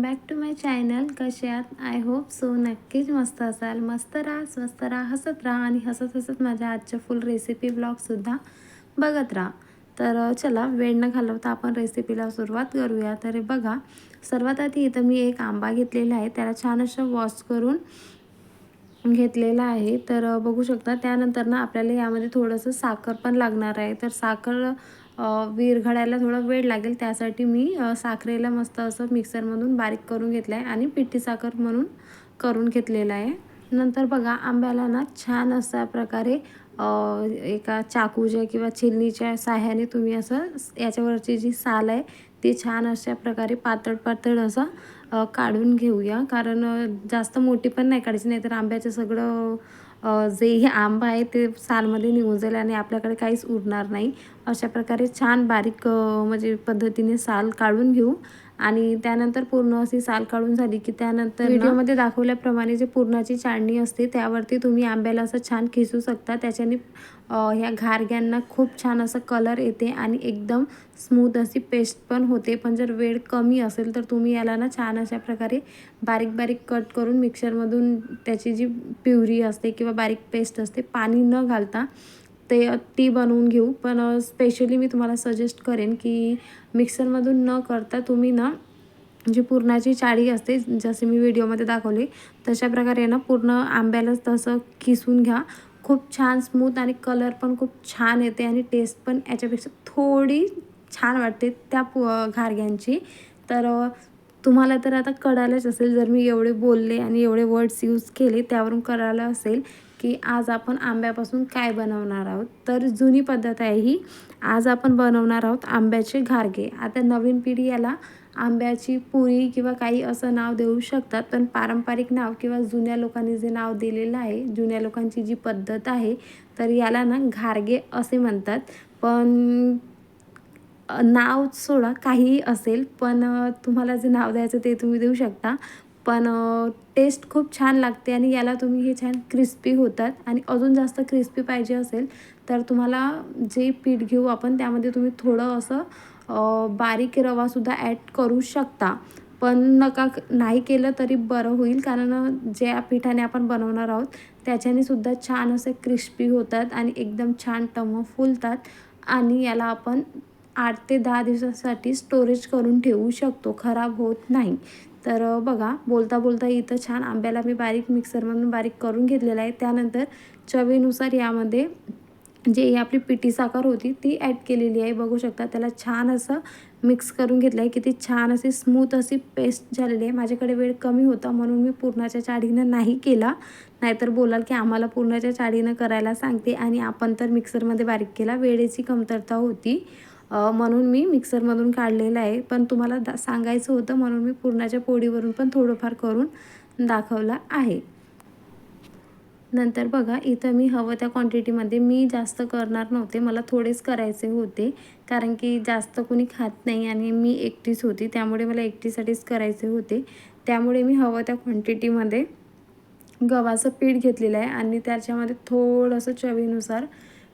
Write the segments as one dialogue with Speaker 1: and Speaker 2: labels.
Speaker 1: Back to my channel कसे आहात I hope so नक्कीच मस्त असाल. मस्त राहा स्वस्त राहा हसत राहा आणि हसत हसत माझ्या आजच्या फुल रेसिपी ब्लॉगसुद्धा बघत राहा. तर चला वेळ न घालवता आपण रेसिपीला सुरुवात करूया. तर बघा सर्वात आधी इथं मी एक आंबा घेतलेला आहे. त्याला छान असं वॉश करून घेतलेला आहे. तर बघू शकता त्यानंतर ना आपल्याला यामध्ये थोडंसं साखर पण लागणार आहे. तर साखर विरघळायला थोडा वेळ लागेल. त्यासाठी मी साखरेला मस्त असं मिक्सरमधून बारीक करून घेतलं आहे आणि पिठी साखर म्हणून करून घेतलेलं आहे. नंतर बघा आंब्याला ना छान अशा प्रकारे एका चाकूच्या किंवा छिलनीच्या साह्याने तुम्ही असं याच्यावरची जी साल आहे ती छान अशा प्रकारे पातळ पातळ असं काढून घेऊया. कारण जास्त मोठी पण नाही काढायची नाही तर आंब्याचं सगळं जे हे आंबा आहे ते सालमध्ये निघून जाईल आणि आपल्याकडे काहीच उरणार नाही. अशा प्रकारे छान बारीक म्हणजे पद्धतीने साल काढून घेऊ. आणि त्यानंतर पूर्ण अशी साल काढून झाली की त्यानंतर व्हिडिओमध्ये दाखवल्याप्रमाणे जे पूर्णाची चाळणी असते त्यावरती तुम्ही आंब्याला असं छान खिसू शकता. त्याच्याने ह्या घारग्यांना खूप छान असं कलर येते आणि एकदम स्मूथ अशी पेस्ट पण होते. पण जर वेळ कमी असेल तर तुम्ही याला ना छान अशा प्रकारे बारीक बारीक कट करून मिक्सरमधून त्याची जी प्युरी असते किंवा बारीक पेस्ट असते पाणी न घालता ते ती बनवून घेऊ. पण स्पेशली मी तुम्हाला सजेस्ट करेन की मिक्सरमधून न करता तुम्ही ना जी पुरणाची चाळी असते जसे मी व्हिडिओमध्ये दाखवली तशा प्रकारे ना पूर्ण आंब्यालाच तसं किसून घ्या. खूप छान स्मूथ आणि कलर पण खूप छान येते आणि टेस्ट पण याच्यापेक्षा थोडी छान वाटते त्या पु घारग्यांची. तर तुम्हाला तर आता कळालंच असेल जर मी एवढे बोलले आणि एवढे वर्ड्स यूज केले त्यावरून कळालं असेल की आज आपण आंब्यापासून काय बनवणार आहोत. तर जुनी पद्धत आहे ही. आज आपण बनवणार आहोत आंब्याचे घारगे. आता नवीन पिढी याला आंब्याची पुरी किंवा काही असं नाव देऊ शकतात पण पारंपरिक नाव किंवा जुन्या लोकांनी जे नाव दिलेलं आहे जुन्या लोकांची जी पद्धत आहे तर याला ना घारगे असे म्हणतात. पण नाव सोडा काहीही असेल पण तुम्हाला जे नाव द्यायचं ते तुम्ही देऊ शकता. पण टेस्ट खूप छान लागते आणि याला तुम्ही हे छान क्रिस्पी होतात. आणि अजून जास्त क्रिस्पी पाहिजे असेल तर तुम्हाला जे पीठ घेऊ आपण त्यामध्ये तुम्ही थोडं असं बारीक रवासुद्धा ॲड करू शकता. पण नका नाही केलं तरी बरं होईल कारण ज्या पिठाने आपण बनवणार आहोत त्याच्याने सुद्धा छान असे क्रिस्पी होतात आणि एकदम छान टम फुलतात. आणि याला आपण आठ ते दहा दिवसासाठी स्टोरेज करून ठेवू शकतो खराब होत नाही. तर बघा बोलता बोलता इथं छान आंब्याला मी बारीक मिक्सरमधून बारीक करून घेतलेलं आहे. त्यानंतर चवीनुसार यामध्ये जे आपली पिठी साखर होती ती ॲड केलेली आहे. बघू शकता त्याला छान असं मिक्स करून घेतलं आहे किती छान अशी स्मूथ अशी पेस्ट झालेली आहे. माझ्याकडे वेळ कमी होता म्हणून मी पूर्णाच्या चाडीनं नाही केला. नाहीतर बोलाल की आम्हाला पूर्णाच्या चाळीनं करायला सांगते. आणि आपण तर मिक्सरमध्ये बारीक केला. वेळेची कमतरता होती. म्हणून मी मिक्सरमधून काढलेलं आहे. पण तुम्हाला दा सांगायचं होतं म्हणून मी पुरणाच्या पोळीवरून पण थोडंफार करून दाखवला आहे. नंतर बघा इथं मी हवं त्या क्वांटिटीमध्ये मी जास्त करणार नव्हते. मला थोडेच करायचे होते. कारण की जास्त कोणी खात नाही आणि मी एकटीच होती. त्यामुळे मला एकटीसाठीच करायचे होते. त्यामुळे मी हवं त्या क्वांटिटीमध्ये गव्हाचं पीठ घेतलेलं आहे. आणि त्याच्यामध्ये थोडंसं चवीनुसार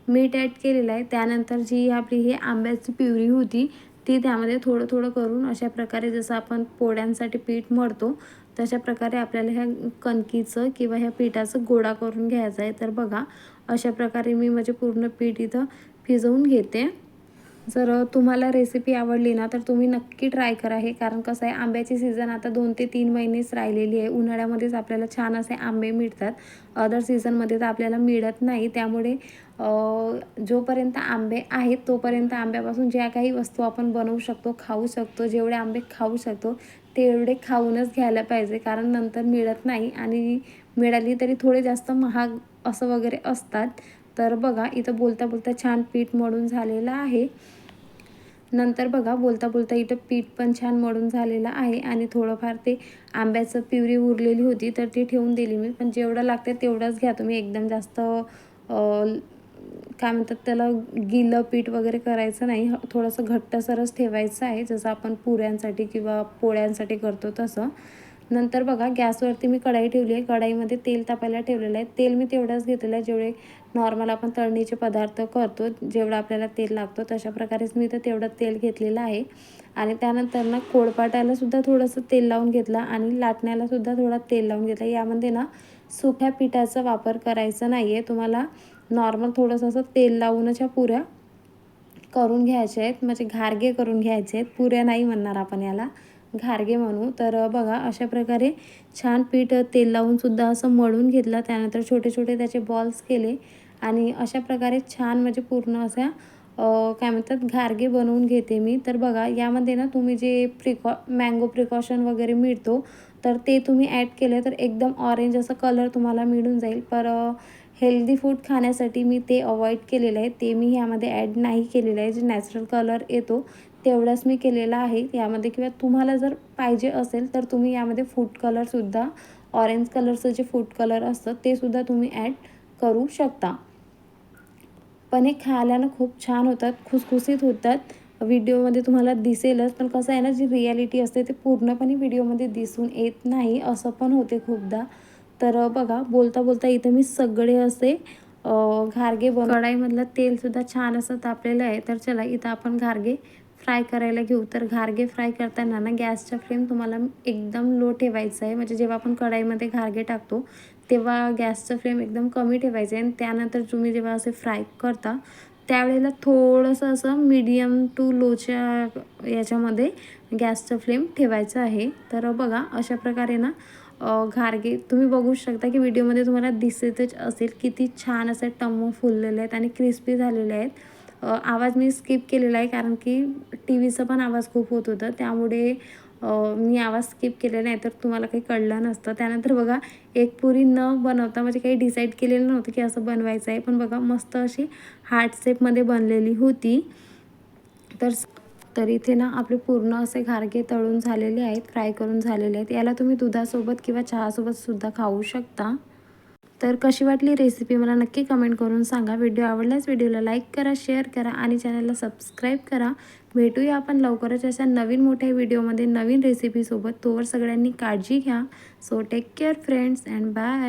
Speaker 1: मीठ ॲड केलेलं आहे. त्यानंतर जी आपली ही आंब्याची प्युरी होती ती त्यामध्ये थोडं थोडं करून अशा प्रकारे जसं आपण पोळ्यांसाठी पीठ मळतो तशा प्रकारे आपल्याला ह्या कणकीचं किंवा ह्या पिठाचं गोळा करून घ्यायचं आहे. तर बघा अशा प्रकारे मी माझे पूर्ण पीठ इथं भिजवून घेते. जर तुम्हाला रेसिपी आवडली ना तर तुम्ही नक्की ट्राय करा. हे कारण कसं आहे आंब्याची सीझन आता दोन ते तीन महिनेच राहिलेली आहे. उन्हाळ्यामध्येच आपल्याला छान असे आंबे मिळतात. अदर सीझनमध्ये तर आपल्याला मिळत नाही. त्यामुळे जोपर्यंत आंबे आहेत तोपर्यंत आंब्यापासून ज्या काही वस्तू आपण बनवू शकतो खाऊ शकतो जेवढे आंबे खाऊ शकतो तेवढे खाऊनच घ्यायला पाहिजे. कारण नंतर मिळत नाही आणि मिळाली तरी थोडे जास्त महाग असं वगैरे असतात. तर बघा इथं बोलता बोलता छान पीठ मळून झालेलं आहे. नंतर बघा बोलता बोलता इथं पीठ पण छान मळून झालेलं आहे आणि थोडंफार ते आंब्याचं पिवरी उरलेली होती तर ती ठेवून दिली मी. पण जेवढं लागते तेवढंच घ्या तुम्ही. एकदम जास्त काय म्हणतात त्याला गिलं पीठ वगैरे करायचं नाही. थोडंसं घट्टसरच ठेवायचं आहे. जसं आपण पुऱ्यांसाठी किंवा पोळ्यांसाठी करतो तसं. नंतर बघा गॅसवरती मी कढाई ठेवली आहे. कढाईमध्ये तेल तापायला ठेवलेलं आहे. तेल मी तेवढंच घेतलेलं आहे. जेवढे नॉर्मल आपण तळणीचे पदार्थ करतो जेवढं आपल्याला तेल लागतो तशा प्रकारेच मी तर तेवढं तेल घेतलेलं आहे. आणि त्यानंतर ना कोळपाटाला सुद्धा थोडंसं तेल लावून घेतलं आणि लाटण्याला सुद्धा थोडा तेल लावून घेतलं. यामध्ये ना सुक्या पिठाचा वापर करायचा नाही आहे तुम्हाला नॉर्मल थोडंसं असं तेल लावूनच ह्या पुऱ्या करून घ्यायच्या आहेत. म्हणजे घारगे करून घ्यायचे आहेत. पुऱ्या नाही म्हणणार आपण याला. घारगे म्हणू. तर बघा अशा प्रकारे छान पीठ तेल लावूनसुद्धा असं मळून घेतलं. त्यानंतर छोटे छोटे त्याचे बॉल्स केले. आणि अशा प्रकारे छान म्हणजे पूर्ण अशा काय म्हणतात घारगे बनवून घेते मी. तर बघा यामध्ये ना तुम्ही जे प्रिकॉ मँगो प्रिकॉशन वगैरे मिळतो तर ते तुम्ही ॲड केलं तर एकदम ऑरेंज असं कलर तुम्हाला मिळून जाईल. पर हेल्दी फूड खाण्यासाठी मी ते अवॉइड केलेलं आहे. ते मी ह्यामध्ये ॲड नाही केलेलं आहे. जे नॅचरल कलर येतो तेवढाच मी केलेला आहे. यामध्ये किंवा तुम्हाला जर पाहिजे असेल तर तुम्ही यामध्ये फूड कलरसुद्धा ऑरेंज कलरचं जे फूड कलर असतं ते सुद्धा तुम्ही ॲड करू शकता. पण हे खायला ना खूप छान होतात खुसखुसीत होतात. व्हिडिओमध्ये तुम्हाला दिसेलच पण कसं आहे ना जी रियालिटी असते ते पूर्णपणे व्हिडिओमध्ये दिसून येत नाही. असं पण होते खूपदा. तर बघा बोलता बोलता इथं मी सगळे असे घारगे बन कढाईमधलं तेलसुद्धा छान असं तापलेलं आहे. तर चला इथं आपण घारगे फ्राय करायला घेऊ. तर घारगे फ्राय करताना ना गॅसचा फ्लेम तुम्हाला एकदम लो ठेवायचा आहे. म्हणजे जेव्हा आपण कढाईमध्ये घारगे टाकतो तेव्हा गॅसचा फ्लेम एकदम कमी ठेवायचा आहे. आणि त्यानंतर तुम्ही जेव्हा असे फ्राय करता त्यावेळेला थोडंसं असं मीडियम टू लोच्या याच्यामध्ये गॅसचा फ्लेम ठेवायचा आहे. तर बघा अशा प्रकारे ना घारगे. तुम्ही बघू शकता की व्हिडिओमध्ये तुम्हाला दिसतच असेल किती छान असे टम्म फुललेले आहेत आणि क्रिस्पी झालेले आहेत. आवाज मी स्किप केलेला आहे कारण की टी व्हीचा पण आवाज खूप होत होता. त्यामुळे मी आवाज स्किप केलेला नाही तर तुम्हाला काही कळलं नसतं. त्यानंतर बघा एक पुरी न बनवता म्हणजे काही डिसाईड केलेलं नव्हतं की असं बनवायचं आहे. पण बघा मस्त अशी हार्ट शेपमध्ये बनलेली होती. तर तर इथे ना आपले पूर्ण असे घारगे तळून झालेले आहेत फ्राय करून झालेले आहेत. याला तुम्ही दुधासोबत किंवा चहासोबत सुद्धा खाऊ शकता. तर कशी वाटली रेसिपी मला नक्की कमेंट करून सांगा. व्हिडिओ आवडल्यास व्हिडिओला लाईक करा शेअर करा आणि चॅनलला सबस्क्राईब करा. भेटूया आपण लवकरच अशा नवीन मोठ्या व्हिडिओमध्ये नवीन रेसिपीसोबत तोवर सगळ्यांनी काळजी घ्या. So take care friends and bye